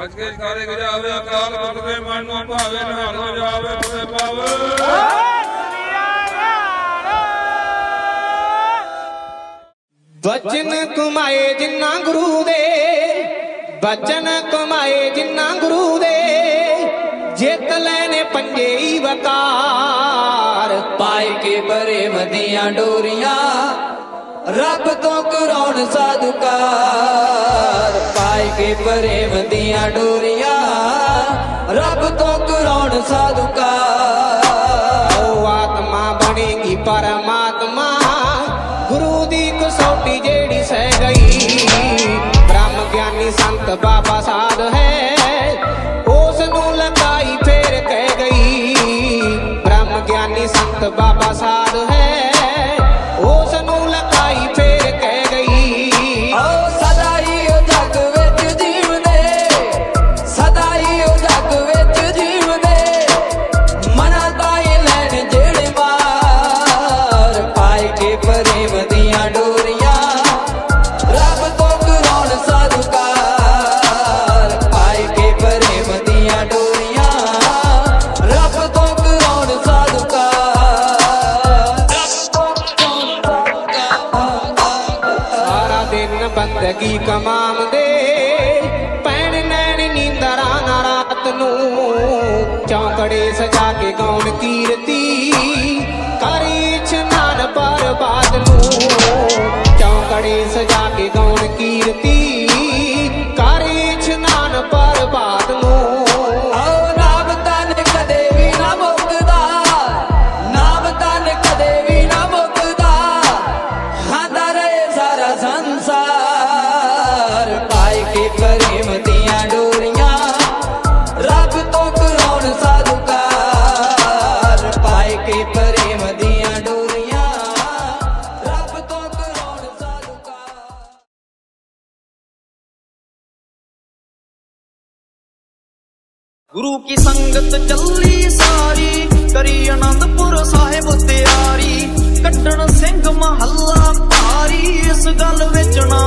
ਸੱਚ ਕਾਰੇ ਗਿਰਾਵੇ ਅਕਾਲ ਪੁਰਖ ਦੇ ਮਨ ਨੂੰ ਭਾਵੇ, ਨਿਹਾਲੋ ਜਾਵੇ ਤੇ ਪਾਵੇ ਬਚਨ ਕਮਾਏ ਜਿੰਨਾ ਗੁਰੂ ਦੇ ਵਚਨ ਕਮਾਏ ਜਿੰਨਾ ਗੁਰੂ ਦੇ, ਜਿੱਤ ਲੈਨੇ ਪੰਜੇ ਹੀ ਵਕਾਰ। ਪਾਏ ਕੇ ਬਰੇ ਮਦੀਆਂ ਡੋਰੀਆਂ, ਰੱਬ ਤੋਂ ਕਰਾਉਣ ਸਾਧੁਕਾਰ। ਕੇ ਪ੍ਰੇਮ ਦੀਆਂ ਡੋਰੀਆਂ ਰੱਬ ਤੋਂ ਕਰਾਉਣ ਸਾਧੂਕਾ ਦੇ ਪੈਣ ਨੈਣ ਨੀਂਦਰਾ ਨਾ ਨੂੰ ਚੌਂਕੜੇ ਸਜਾ ਗਾਉਣ ਕੀਰਤੀ। ਕਰੀ ਛਨਾਨ ਪਰਬਾਦ ਚੌਂਕੜੇ ਸਜਾ ਕੇ ਗਾਉਣ ਕੀਰਤੀ। ਗੁਰੂ ਕੀ ਸੰਗਤ ਚੱਲੀ ਸਾਰੀ, ਕਰੀ ਅਨੰਦਪੁਰ ਸਾਹਿਬ ਤਿਆਰੀ, ਕੱਟਣ ਸਿੰਘ ਮਹੱਲਾ ਭਾਰੀ, ਇਸ ਗੱਲ ਵਿੱਚ ਨਾ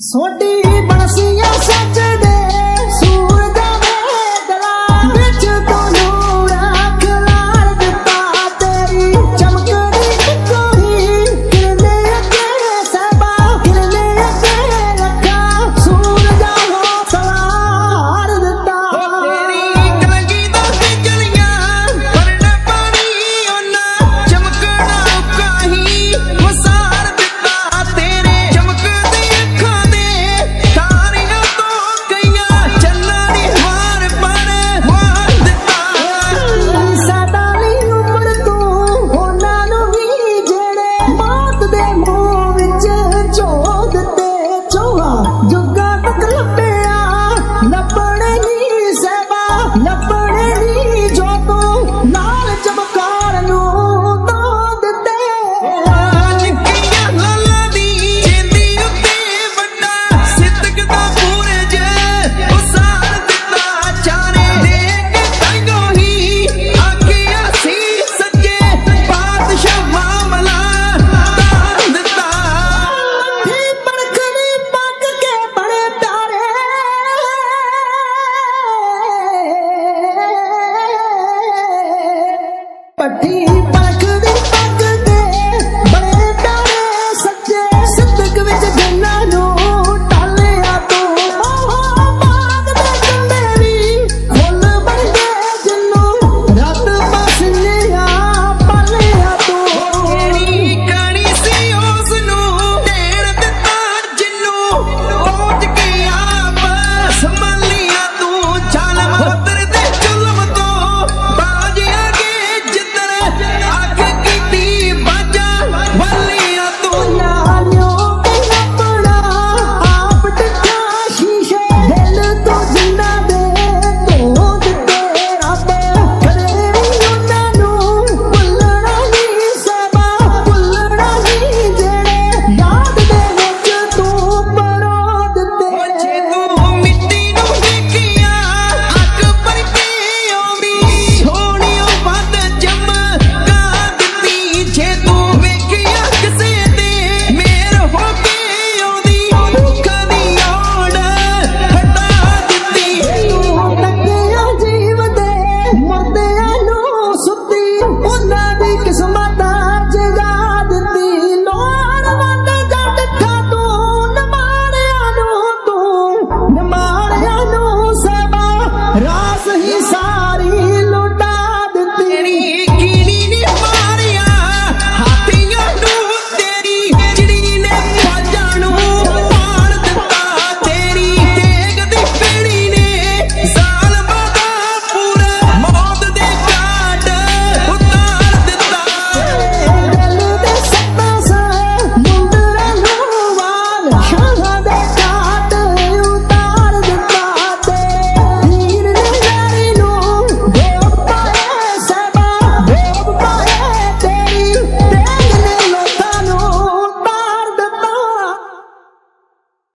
ਸੋਢੀ ਬਣਸੀਆਂ